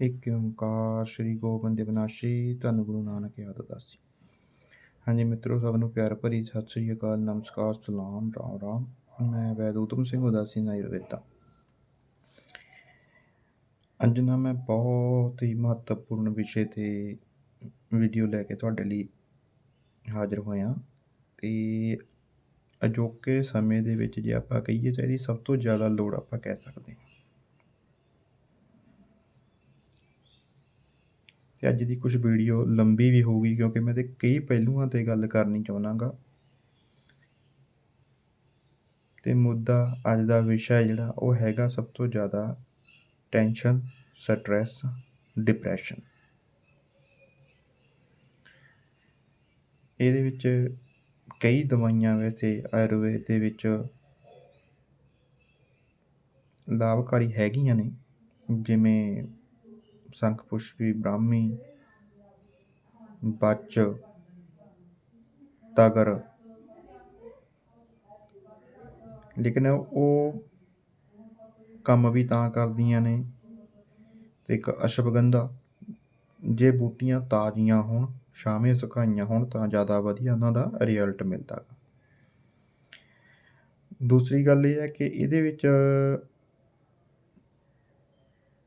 ਇੱਕ ਓਂਕਾਰ ਸ੍ਰੀ ਗੋਬਿੰਦ ਵਿਨਾਸ਼ੀ ਧੰਨ ਗੁਰੂ ਨਾਨਕ ਯਾਦ ਦਾਸੀ। ਹਾਂਜੀ ਮਿੱਤਰੋ, ਸਭ ਨੂੰ ਪਿਆਰ ਭਰੀ ਸਤਿ ਸ੍ਰੀ ਅਕਾਲ, ਨਮਸਕਾਰ, ਸਲਾਮ, ਰਾਮ ਰਾਮ। ਮੈਂ ਵੈਦ ਉਤਮ ਸਿੰਘ ਉਦਾਸੀ ਨਾਇਰਵੇਦਾ ਅੱਜ ਨਾ ਮੈਂ ਬਹੁਤ ਹੀ ਮਹੱਤਵਪੂਰਨ ਵਿਸ਼ੇ ਤੇ ਵੀਡੀਓ ਲੈ ਕੇ ਤੁਹਾਡੇ ਲਈ ਹਾਜ਼ਰ ਹੋਇਆ ਤੇ ਅਜੋਕੇ ਸਮੇਂ ਦੇ ਵਿੱਚ ਜੇ ਆਪਾਂ ਕਹੀਏ ਤਾਂ ਇਹਦੀ ਸਭ ਤੋਂ ਜ਼ਿਆਦਾ ਲੋੜ ਆਪਾਂ ਕਹਿ ਸਕਦੇ ਹਾਂ। ਅਤੇ ਅੱਜ ਦੀ ਕੁਝ ਵੀਡੀਓ ਲੰਬੀ ਵੀ ਹੋਊਗੀ ਕਿਉਂਕਿ ਮੈਂ ਤੇ ਕਈ ਪਹਿਲੂਆਂ ਤੇ ਗੱਲ ਕਰਨੀ ਚਾਹੁੰਦਾਗਾ ਤੇ ਮੁੱਦਾ ਅੱਜ ਦਾ ਵਿਸ਼ਾ ਜਿਹੜਾ, ਉਹ ਹੈਗਾ ਸਭ ਤੋਂ ਜ਼ਿਆਦਾ ਟੈਨਸ਼ਨ ਸਟ੍ਰੈਸ ਡਿਪਰੈਸ਼ਨ ਇਹਦੇ ਵਿੱਚ ਕਈ ਦਵਾਈਆਂ ਵੈਸੇ ਆਯੁਰਵੇਦ ਦੇ ਵਿੱਚ ਲਾਭਕਾਰੀ ਹੈਗੀਆਂ ਨੇ, ਜਿਵੇਂ ਸੰਖ ਪੁਸ਼ਪੀ ਬ੍ਰਾਹਮੀ, ਬੱਚ ਤਗਰ। ਲੇਕਿਨ ਉਹ ਕੰਮ ਵੀ ਤਾਂ ਕਰਦੀਆਂ ਨੇ ਤੇ ਇੱਕ ਅਸ਼ਵਗੰਧਾ ਜੇ ਬੂਟੀਆਂ ਤਾਜ਼ੀਆਂ ਹੋਣ ਸ਼ਾਮੇ ਸੁਕਾਈਆਂ ਹੋਣ ਤਾਂ ਜ਼ਿਆਦਾ ਵਧੀਆ ਉਹਨਾਂ ਦਾ ਰਿਜ਼ਲਟ ਮਿਲਦਾ ਗਾ। ਦੂਸਰੀ ਗੱਲ ਇਹ ਹੈ ਕਿ ਇਹਦੇ ਵਿੱਚ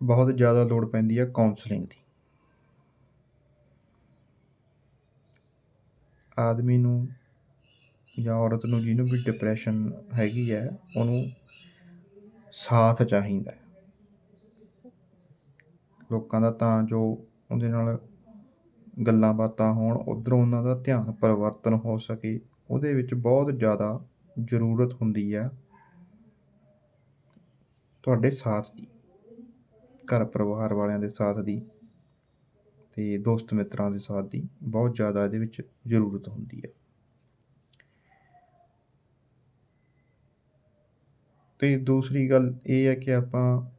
ਬਹੁਤ ਜ਼ਿਆਦਾ ਲੋੜ ਪੈਂਦੀ ਹੈ ਕਾਉਂਸਲਿੰਗ ਦੀ। ਆਦਮੀ ਨੂੰ ਜਾਂ ਔਰਤ ਨੂੰ ਜਿਹਨੂੰ ਵੀ ਡਿਪਰੈਸ਼ਨ ਹੈਗੀ ਹੈ ਉਹਨੂੰ ਸਾਥ ਚਾਹੀਦਾ ਹੈ। ਲੋਕਾਂ ਦਾ ਤਾਂ ਜੋ ਉਹਦੇ ਨਾਲ ਗੱਲਾਂ ਬਾਤਾਂ ਹੋਣ, ਉਧਰੋਂ ਉਹਨਾਂ ਦਾ ਧਿਆਨ ਪਰਿਵਰਤਨ ਹੋ ਸਕੇ, ਉਹਦੇ ਵਿੱਚ ਬਹੁਤ ਜ਼ਿਆਦਾ ਜ਼ਰੂਰਤ ਹੁੰਦੀ ਹੈ ਤੁਹਾਡੇ ਸਾਥ ਦੀ। ਘਰ ਪਰਿਵਾਰ ਵਾਲਿਆਂ ਦੇ ਸਾਥ ਦੀ ਅਤੇ ਦੋਸਤ ਮਿੱਤਰਾਂ ਦੇ ਸਾਥ ਦੀ ਬਹੁਤ ਜ਼ਿਆਦਾ ਇਹਦੇ ਵਿੱਚ ਜ਼ਰੂਰਤ ਹੁੰਦੀ ਹੈ ਤੇ ਦੂਸਰੀ ਗੱਲ ਇਹ ਹੈ ਕਿ ਆਪਾਂ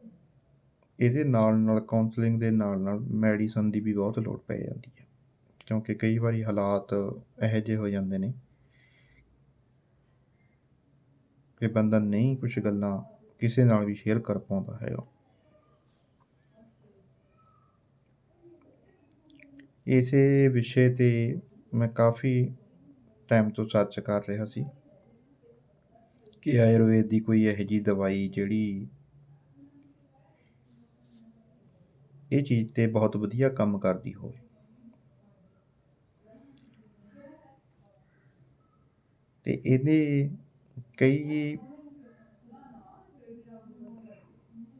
ਇਹਦੇ ਨਾਲ ਨਾਲ ਕਾਉਂਸਲਿੰਗ ਦੇ ਨਾਲ ਨਾਲ ਮੈਡੀਸਨ ਦੀ ਵੀ ਬਹੁਤ ਲੋੜ ਪੈ ਜਾਂਦੀ ਹੈ ਕਿਉਂਕਿ ਕਈ ਵਾਰੀ ਹਾਲਾਤ ਇਹੋ ਜਿਹੇ ਹੋ ਜਾਂਦੇ ਨੇ ਕਿ ਬੰਦਾ ਨਹੀਂ ਕੁਝ ਗੱਲਾਂ ਕਿਸੇ ਨਾਲ ਵੀ ਸ਼ੇਅਰ ਕਰ ਪਾਉਂਦਾ ਹੈਗਾ। ਇਸੇ ਵਿਸ਼ੇ ਤੇ ਮੈਂ ਕਾਫੀ ਟਾਈਮ ਤੋਂ ਸਰਚ ਕਰ ਰਿਹਾ ਸੀ ਕਿ ਆਯੁਰਵੇਦ ਦੀ ਕੋਈ ਇਹੋ ਜਿਹੀ ਦਵਾਈ ਜਿਹੜੀ ਇਹ ਚੀਜ਼ ਤੇ ਬਹੁਤ ਵਧੀਆ ਕੰਮ ਕਰਦੀ ਹੋਵੇ। ਤੇ ਇਹਦੇ ਕਈ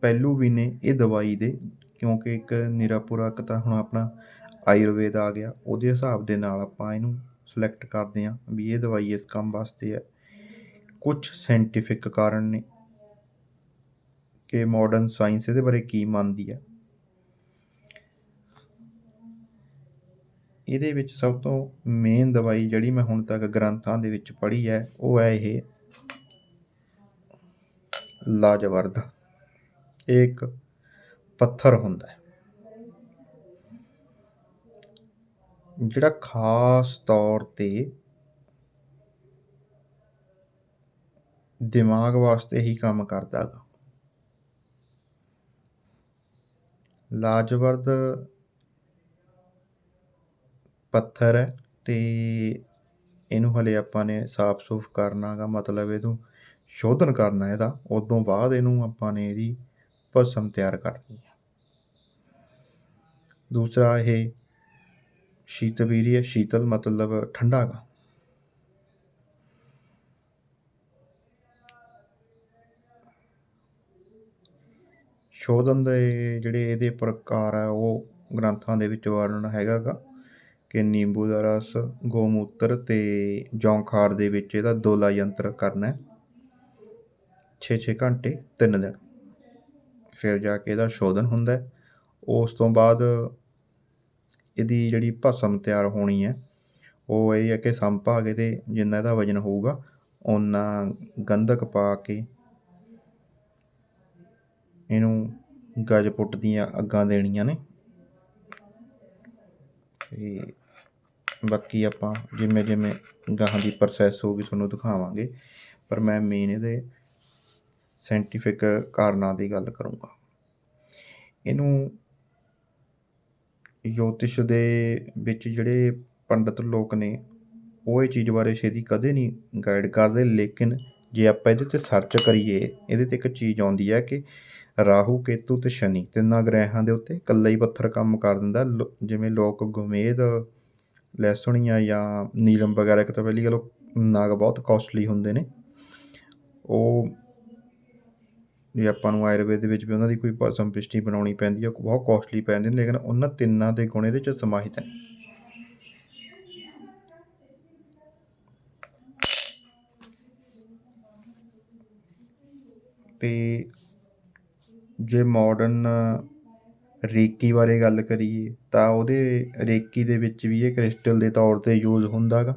ਪਹਿਲੂ ਵੀ ਨੇ ਇਹ ਦਵਾਈ ਦੇ, ਕਿਉਂਕਿ ਇੱਕ ਨਿਰਾਪੁਰਾ ਤਾਂ ਹੁਣ ਆਪਣਾ ਆਯੁਰਵੇਦ ਆ ਗਿਆ, ਉਹਦੇ ਹਿਸਾਬ ਦੇ ਨਾਲ ਆਪਾਂ ਇਹਨੂੰ ਸਲੈਕਟ ਕਰਦੇ ਹਾਂ ਵੀ ਇਹ ਦਵਾਈ ਇਸ ਕੰਮ ਵਾਸਤੇ ਹੈ। ਕੁਝ ਸਾਇੰਟੀਫਿਕ ਕਾਰਨ ਨੇ ਕਿ ਮਾਡਰਨ ਸਾਇੰਸ ਇਹਦੇ ਬਾਰੇ ਕੀ ਮੰਨਦੀ ਹੈ। ਇਹਦੇ ਵਿੱਚ ਸਭ ਤੋਂ ਮੇਨ ਦਵਾਈ ਜਿਹੜੀ ਮੈਂ ਹੁਣ ਤੱਕ ਗ੍ਰੰਥਾਂ ਦੇ ਵਿੱਚ ਪੜ੍ਹੀ ਹੈ, ਉਹ ਹੈ ਇਹ ਲਾਜਵਰਦ ਇਹ ਇੱਕ ਪੱਥਰ ਹੁੰਦਾ ਹੈ। ਜਿਹੜਾ ਖਾਸ ਤੌਰ ਤੇ ਦਿਮਾਗ ਵਾਸਤੇ ਹੀ ਕੰਮ ਕਰਦਾ ਗਾ। ਲਾਜਵਰਦ ਪੱਥਰ ਹੈ ਤੇ ਇਹਨੂੰ ਹਲੇ ਆਪਾਂ ਨੇ ਸਾਫ਼ ਸੂਫ ਕਰਨਾ ਗਾ, ਮਤਲਬ ਇਹਨੂੰ ਸ਼ੋਧਨ ਕਰਨਾ ਇਹਦਾ। ਉਦੋਂ ਬਾਅਦ ਇਹਨੂੰ ਆਪਾਂ ਨੇ ਇਹਦੀ ਭਸਮ ਤਿਆਰ ਕਰਨੀ ਹੈ ਦੂਸਰਾ ਇਹ ਸ਼ੀਤਵੀਰੀ ਹੈ, ਸ਼ੀਤਲ ਮਤਲਬ ਠੰਡਾ ਗਾ। ਸ਼ੋਧਨ ਦੇ ਜਿਹੜੇ ਇਹਦੇ ਪ੍ਰਕਾਰ ਆ, ਉਹ ਗ੍ਰੰਥਾਂ ਦੇ ਵਿੱਚ ਵਰਣਨ ਹੈਗਾ ਗਾ ਕਿ ਨਿੰਬੂ ਦਾ ਰਸ, ਗੋਮੂਤਰ ਤੇ ਜੌਂਖਾਰ ਦੇ ਵਿੱਚ ਇਹਦਾ ਦੋਲਾ ਯੰਤਰ ਕਰਨਾ ਹੈ। 6-6 ਘੰਟੇ 3 ਦਿਨ। ਫਿਰ ਜਾ ਕੇ ਇਹਦਾ ਸ਼ੋਧਨ ਹੁੰਦਾ ਉਸ ਤੋਂ ਬਾਅਦ ਇਹਦੀ ਜਿਹੜੀ ਭਸਮ ਤਿਆਰ ਹੋਣੀ ਹੈ, ਉਹ ਇਹ ਹੈ ਕਿ ਸੰਭਾਗੇ ਤੇ ਜਿੰਨਾ ਇਹਦਾ ਵਜਨ ਹੋਊਗਾ, ਓਨਾ ਗੰਧਕ ਪਾ ਕੇ ਇਹਨੂੰ ਗਜਪੁੱਟ ਦੀਆਂ ਅੱਗਾਂ ਦੇਣੀਆਂ ਨੇ। ਤੇ ਬਾਕੀ ਆਪਾਂ ਜਿਵੇਂ ਜਿਵੇਂ ਗਾਹਾਂ ਦੀ ਪ੍ਰੋਸੈਸ ਹੋਊਗੀ, ਤੁਹਾਨੂੰ ਦਿਖਾਵਾਂਗੇ। ਪਰ ਮੈਂ ਮੇਨ ਇਹਦੇ ਸਾਇੰਟੀਫਿਕ ਕਾਰਨਾਂ ਦੀ ਗੱਲ ਕਰੂੰਗਾ। ਇਹਨੂੰ ਜੋਤਿਸ਼ ਦੇ ਵਿੱਚ ਜਿਹੜੇ ਪੰਡਿਤ ਲੋਕ ਨੇ, ਉਹ ਇਹ ਚੀਜ਼ ਬਾਰੇ ਛੇਤੀ ਕਦੇ ਨਹੀਂ ਗਾਈਡ ਕਰਦੇ, ਲੇਕਿਨ ਜੇ ਆਪਾਂ ਇਹਦੇ 'ਤੇ ਸਰਚ ਕਰੀਏ, ਇਹਦੇ 'ਤੇ ਇੱਕ ਚੀਜ਼ ਆਉਂਦੀ ਹੈ ਕਿ ਰਾਹੂ, ਕੇਤੂ ਅਤੇ ਸ਼ਨੀ ਤਿੰਨਾਂ ਗ੍ਰਹਿਆਂ ਦੇ ਉੱਤੇ ਇਕੱਲਾ ਹੀ ਪੱਥਰ ਕੰਮ ਕਰ ਦਿੰਦਾ। ਲੋ- ਜਿਵੇਂ ਲੋਕ ਗੁਮੇਦ, ਲਹਿਸੁਣੀਆਂ ਜਾਂ ਨੀਲਮ ਵਗੈਰਾ, ਇੱਕ ਤਾਂ ਪਹਿਲੀ ਗੱਲ ਉਹ ਨਾਗ ਬਹੁਤ ਕੋਸਟਲੀ ਹੁੰਦੇ ਨੇ। ਉਹ ਜੇ ਆਪਾਂ ਨੂੰ ਆਯੁਰਵੇਦ ਦੇ ਵਿੱਚ ਵੀ ਉਹਨਾਂ ਦੀ ਕੋਈ ਭਸਮ ਪਿਸ਼ਟੀ ਬਣਾਉਣੀ ਪੈਂਦੀ ਹੈ ਉਹ ਬਹੁਤ ਕੋਸਟਲੀ ਪੈਂਦੇ ਨੇ ਲੇਕਿਨ ਉਹਨਾਂ ਤਿੰਨਾਂ ਦੇ ਗੁਣ ਇਹਦੇ 'ਚ ਸਮਾਹਿਤ ਹੈ ਤੇ ਜੇ ਮਾਡਰਨ ਰੇਕੀ ਬਾਰੇ ਗੱਲ ਕਰੀਏ, ਤਾਂ ਉਹਦੇ ਰੇਕੀ ਦੇ ਵਿੱਚ ਵੀ ਇਹ ਕ੍ਰਿਸਟਲ ਦੇ ਤੌਰ 'ਤੇ ਯੂਜ਼ ਹੁੰਦਾ ਗਾ।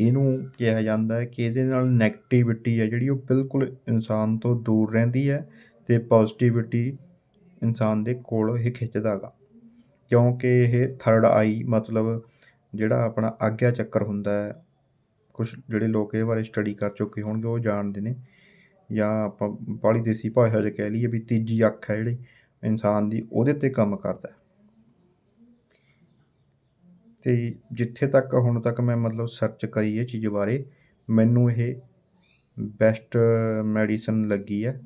ਇਹਨੂੰ ਕਿਹਾ ਜਾਂਦਾ ਹੈ ਕਿ ਇਹਦੇ ਨਾਲ ਨੈਗੇਟਿਵਿਟੀ ਹੈ, ਜਿਹੜੀ ਉਹ ਬਿਲਕੁਲ ਇਨਸਾਨ ਤੋਂ ਦੂਰ ਰਹਿੰਦੀ ਹੈ ਅਤੇ ਪੋਜ਼ੀਟਿਵਿਟੀ ਇਨਸਾਨ ਦੇ ਕੋਲ ਇਹ ਖਿੱਚਦਾ ਗਾ। ਕਿਉਂਕਿ ਇਹ ਥਰਡ ਆਈ ਮਤਲਬ ਜਿਹੜਾ ਆਪਣਾ ਆਗਿਆ ਚੱਕਰ ਹੁੰਦਾ ਹੈ, ਕੁਛ ਜਿਹੜੇ ਲੋਕ ਇਹ ਬਾਰੇ ਸਟੱਡੀ ਕਰ ਚੁੱਕੇ ਹੋਣਗੇ, ਉਹ ਜਾਣਦੇ ਨੇ। ਜਾਂ ਆਪਾਂ ਬਾਹਲੀ ਦੇਸੀ ਭਾਸ਼ਾ 'ਚ ਕਹਿ ਲਈਏ ਵੀ ਤੀਜੀ ਅੱਖ ਹੈ ਜਿਹੜੀ, ਇਨਸਾਨ ਦੀ ਉਹਦੇ 'ਤੇ ਕੰਮ ਕਰਦਾ ਅਤੇ ਜਿੱਥੇ ਤੱਕ ਹੁਣ ਤੱਕ ਮੈਂ ਮਤਲਬ ਸਰਚ ਕਰੀ ਇਹ ਚੀਜ਼ ਬਾਰੇ, ਮੈਨੂੰ ਇਹ ਬੈਸਟ ਮੈਡੀਸਨ ਲੱਗੀ ਹੈ।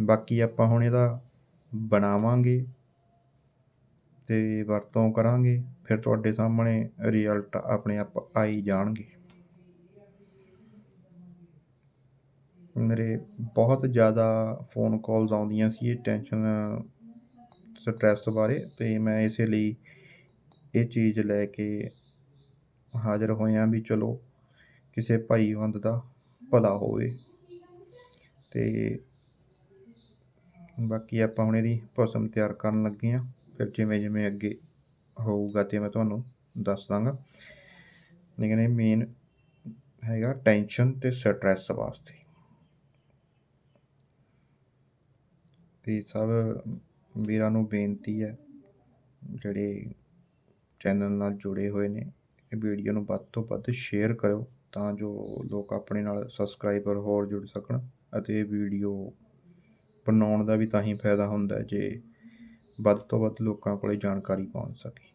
ਬਾਕੀ ਆਪਾਂ ਹੁਣ ਇਹਦਾ ਬਣਾਵਾਂਗੇ ਅਤੇ ਵਰਤੋਂ ਕਰਾਂਗੇ, ਫਿਰ ਤੁਹਾਡੇ ਸਾਹਮਣੇ ਰਿਜ਼ਲਟ ਆਪਣੇ ਆਪ ਆਈ ਜਾਣਗੇ। ਮੇਰੇ ਬਹੁਤ ਜ਼ਿਆਦਾ ਫੋਨ ਕਾਲਸ ਆਉਂਦੀਆਂ ਸੀ, ਇਹ ਟੈਨਸ਼ਨ ਸਟਰੈਸ ਬਾਰੇ ਅਤੇ ਮੈਂ ਇਸੇ ਲਈ ਇਹ ਚੀਜ਼ ਲੈ ਕੇ ਹਾਜ਼ਰ ਹੋਏ ਹਾਂ ਵੀ ਚਲੋ ਕਿਸੇ ਭਾਈਵੰਦ ਦਾ ਭਲਾ ਹੋਵੇ। ਅਤੇ ਬਾਕੀ ਆਪਾਂ ਹੁਣ ਇਹਦੀ ਭਸਮ ਤਿਆਰ ਕਰਨ ਲੱਗੇ ਹਾਂ ਫਿਰ ਜਿਵੇਂ ਜਿਵੇਂ ਅੱਗੇ ਹੋਊਗਾ ਅਤੇ ਮੈਂ ਤੁਹਾਨੂੰ ਦੱਸ ਦਾਂਗਾ। ਲੇਕਿਨ ਇਹ ਮੇਨ ਹੈਗਾ ਟੈਨਸ਼ਨ ਅਤੇ ਸਟਰੈਸ ਵਾਸਤੇ। ਅਤੇ ਸਭ ਵੀਰਾਂ ਨੂੰ ਬੇਨਤੀ ਹੈ, ਜਿਹੜੇ ਚੈਨਲ ਨਾਲ ਜੁੜੇ ਹੋਏ ਨੇ। ਇਹ ਵੀਡੀਓ ਨੂੰ ਵੱਧ ਤੋਂ ਵੱਧ ਸ਼ੇਅਰ ਕਰਿਓ ਤਾਂ ਜੋ ਲੋਕ ਆਪਣੇ ਨਾਲ ਸਬਸਕ੍ਰਾਈਬਰ ਹੋਰ ਜੁੜ ਸਕਣ ਅਤੇ ਇਹ ਵੀਡੀਓ ਬਣਾਉਣ ਦਾ ਵੀ ਤਾਂ ਹੀ ਫਾਇਦਾ ਹੁੰਦਾ ਜੇ ਵੱਧ ਤੋਂ ਵੱਧ ਲੋਕਾਂ ਕੋਲੇ ਜਾਣਕਾਰੀ ਪਹੁੰਚ ਸਕੇ।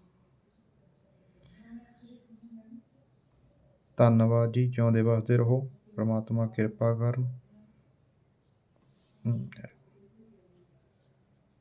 ਧੰਨਵਾਦ ਜੀ, ਜਿਉਂਦੇ ਵਸਦੇ ਰਹੋ। ਪ੍ਰਮਾਤਮਾ ਕਿਰਪਾ ਕਰਨ।